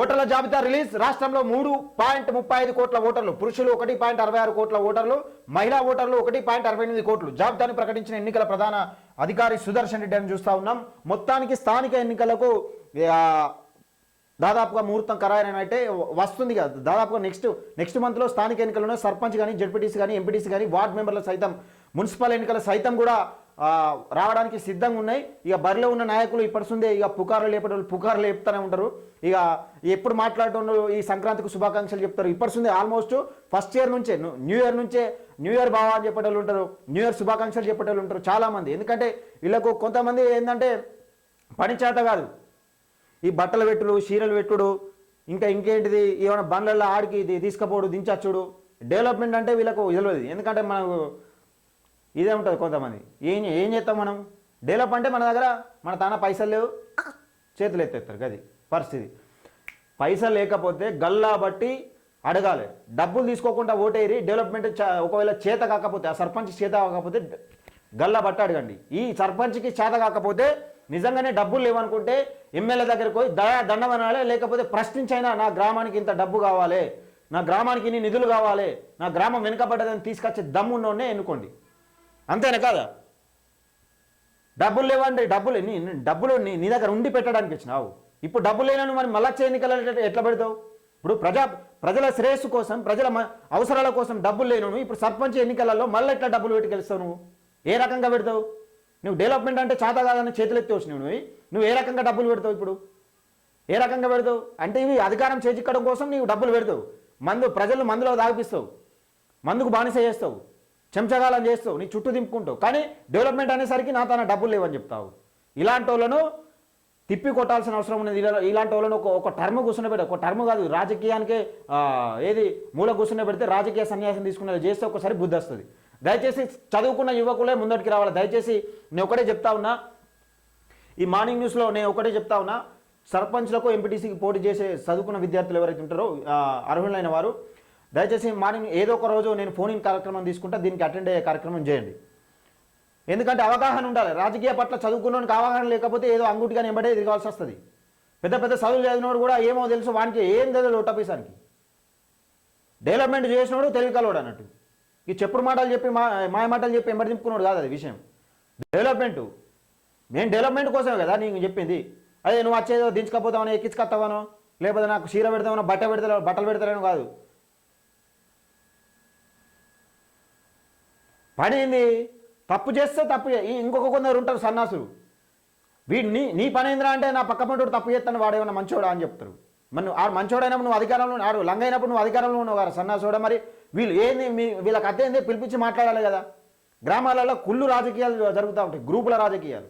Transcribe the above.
ఓటర్ల జాబితా రిలీజ్. రాష్ట్రంలో మూడు పాయింట్ ముప్పై ఐదు కోట్ల ఓటర్లు పురుషులు ఒకటి పాయింట్ అరవై ఆరు కోట్ల ఓటర్లు మహిళా ఓటర్లు ఒకటి పాయింట్ అరవై ఎనిమిది కోట్లు. జాబితాను ప్రకటించిన ఎన్నికల ప్రధాన అధికారి సుదర్శన్ రెడ్డి అని చూస్తూ ఉన్నాం. మొత్తానికి స్థానిక ఎన్నికలకు దాదాపుగా ముహూర్తం ఖరారైనట్టే వస్తుంది కదా. దాదాపుగా నెక్స్ట్ నెక్స్ట్ మంత్లో స్థానిక ఎన్నికలను సర్పంచ్ కానీ జడ్పీటీసీ కానీ ఎంపీటీసీ కానీ వార్డు మెంబర్లు సైతం మున్సిపల్ ఎన్నికలు సైతం కూడా రావడానికి సిద్ధంగా ఉన్నాయి. ఇక బరిలో ఉన్న నాయకులు ఇప్పటిసుందే ఇక పుకార్లు లేపేటోళ్ళు పుకార్లు లేపుతూనే ఉంటారు. ఇక ఎప్పుడు మాట్లాడటం ఈ సంక్రాంతికి శుభాకాంక్షలు చెప్తారు. ఇప్పటిసుందే ఆల్మోస్ట్ ఫస్ట్ ఇయర్ నుంచే న్యూ ఇయర్ నుంచే న్యూ ఇయర్ బావా అని చెప్పేటోళ్ళు ఉంటారు. న్యూ ఇయర్ శుభాకాంక్షలు చెప్పేటోళ్ళు ఉంటారు చాలామంది. ఎందుకంటే వీళ్ళకు కొంతమంది ఏంటంటే పని చేత కాదు. ఈ బట్టలు పెట్టుడు చీరలు పెట్టుడు ఇంకా ఇంకేంటిది? ఏమైనా బండ్లలో ఆడికి ఇది తీసుకపోడు దించచ్చుడు. డెవలప్మెంట్ అంటే వీళ్ళకు తెలియదు. ఎందుకంటే మనకు ఇదే ఉంటుంది కొంతమంది. ఏం ఏం చేస్తాం మనం? డెవలప్ అంటే మన దగ్గర మన తాన పైసలు లేవు. చేతులు ఎత్తేస్తారు గది పరిస్థితి. పైసలు లేకపోతే గల్లా బట్టి అడగాలి. డబ్బులు తీసుకోకుండా ఓటేరి డెవలప్మెంట్ ఒకవేళ చేత కాకపోతే ఆ సర్పంచ్ చేత కాకపోతే గల్లా బట్టి అడగండి. ఈ సర్పంచ్కి చేత కాకపోతే నిజంగానే డబ్బులు లేవనుకుంటే ఎమ్మెల్యే దగ్గరికి పోయి దయా దండం లేకపోతే ప్రశ్నించైనా నా గ్రామానికి ఇంత డబ్బు కావాలి నా గ్రామానికి ఇన్ని నిధులు కావాలి నా గ్రామం వెనుకబడ్డదని తీసుకొచ్చే దమ్మున్నోనే ఎన్నుకోండి. అంతేనా కాదా? డబ్బులు లేవండి డబ్బులు నీ డబ్బులు నీ నీ దగ్గర ఉండి పెట్టడానికి వచ్చినావు ఇప్పుడు డబ్బులు లేనని మరి మళ్ళా వచ్చే ఎన్నికలు ఎట్లా- పెడతావు? ఇప్పుడు ప్రజా ప్రజల శ్రేయస్సు కోసం ప్రజల మ- అవసరాల కోసం డబ్బులు లేను ఇప్పుడు సర్పంచ్ ఎన్నికలలో మళ్ళీ ఎట్లా డబ్బులు పెట్టి గెలుస్తావు నువ్వు? ఏ రకంగా పెడతావు? నువ్వు డెవలప్మెంట్ అంటే చేత కాదని చేతులెత్తి వచ్చినావు నువ్వు. నువ్వు ఏ రకంగా డబ్బులు పెడతావు ఇప్పుడు? ఏ రకంగా పెడతావు? అంటే ఇవి అధికారం చేజిక్కడం కోసం నీవు డబ్బులు పెడతావు. మందు ప్రజలు మందులో దాగిపిస్తావు. మందుకు బానిస చేస్తావు. చెంచగాలం చేస్తావు నీ చుట్టూ దింపుకుంటావు. కానీ డెవలప్మెంట్ అనేసరికి నా తన డబ్బులు లేవని చెప్తావు. ఇలాంటి వాళ్ళను తిప్పి కొట్టాల్సిన అవసరం ఉన్నది. ఇలా- ఇలాంటి వాళ్ళను ఒక ఒక టర్మ్ కూర్చుని పెడితే ఒక టర్మ్ కాదు రాజకీయానికే ఏది మూల కూర్చుని పెడితే రాజకీయ సన్యాసం తీసుకునేది చేస్తే ఒకసారి బుద్ధి వస్తుంది. దయచేసి చదువుకున్న యువకులే ముందటికి రావాలి. దయచేసి నేను ఒకటే చెప్తా ఉన్నా ఈ మార్నింగ్ న్యూస్లో నేను ఒకటే చెప్తా ఉన్నా సర్పంచ్లకు ఎంపీటీసీకి పోటీ చేసే చదువుకున్న విద్యార్థులు ఎవరైతే ఉంటారో అర్హులైన వారు దయచేసి మార్నింగ్ ఏదో ఒక రోజు నేను ఫోన్ ఇన్ కార్యక్రమం తీసుకుంటా దీనికి అటెండ్ అయ్యే కార్యక్రమం చేయండి. ఎందుకంటే అవగాహన ఉండాలి. రాజకీయ పట్ల చదువుకున్నోనికి అవగాహన లేకపోతే ఏదో అంగుటిగా నింబడే తిరగాల్సి వస్తుంది. పెద్ద పెద్ద చదువులు చదివినోడు కూడా ఏమో తెలుసు వానికి ఏం తెలియదు ఒట్టపీసానికి డెవలప్మెంట్ చేసినోడు తెలివికలోడు అన్నట్టు. ఈ చెప్పుడు మాటలు చెప్పి మా మాయ మాటలు చెప్పి ఎంబడి కాదు అది విషయం. డెవలప్మెంట్ నేను డెవలప్మెంట్ కోసమే కదా నీకు చెప్పింది. అదే నువ్వు వచ్చేదో దించకపోతావనో ఎక్కించుకొస్తావనో లేకపోతే నాకు చీర పెడతావనో బట్ట పెడతా బట్టలు పెడతానో కాదు. పనేంది? తప్పు చేస్తే తప్పు ఇంకొక కొందరు ఉంటారు సన్నాసులు. వీడు నీ నీ పనేందిరా అంటే నా పక్క పంటోడు తప్పు చేస్తాను వాడేమన్నా మంచోడా అని చెప్తారు. మరి ఆడు మంచోడైనప్పుడు నువ్వు అధికారంలో ఆడు లంగైనప్పుడు నువ్వు అధికారంలో ఉన్నావు కదా సన్నాసోడా మరి? వీళ్ళు ఏంది మీ వీళ్ళకి అత్త ఏంది? పిలిపించి మాట్లాడాలి కదా. గ్రామాలలో కుళ్ళు రాజకీయాలు జరుగుతూ ఉంటాయి గ్రూపుల రాజకీయాలు.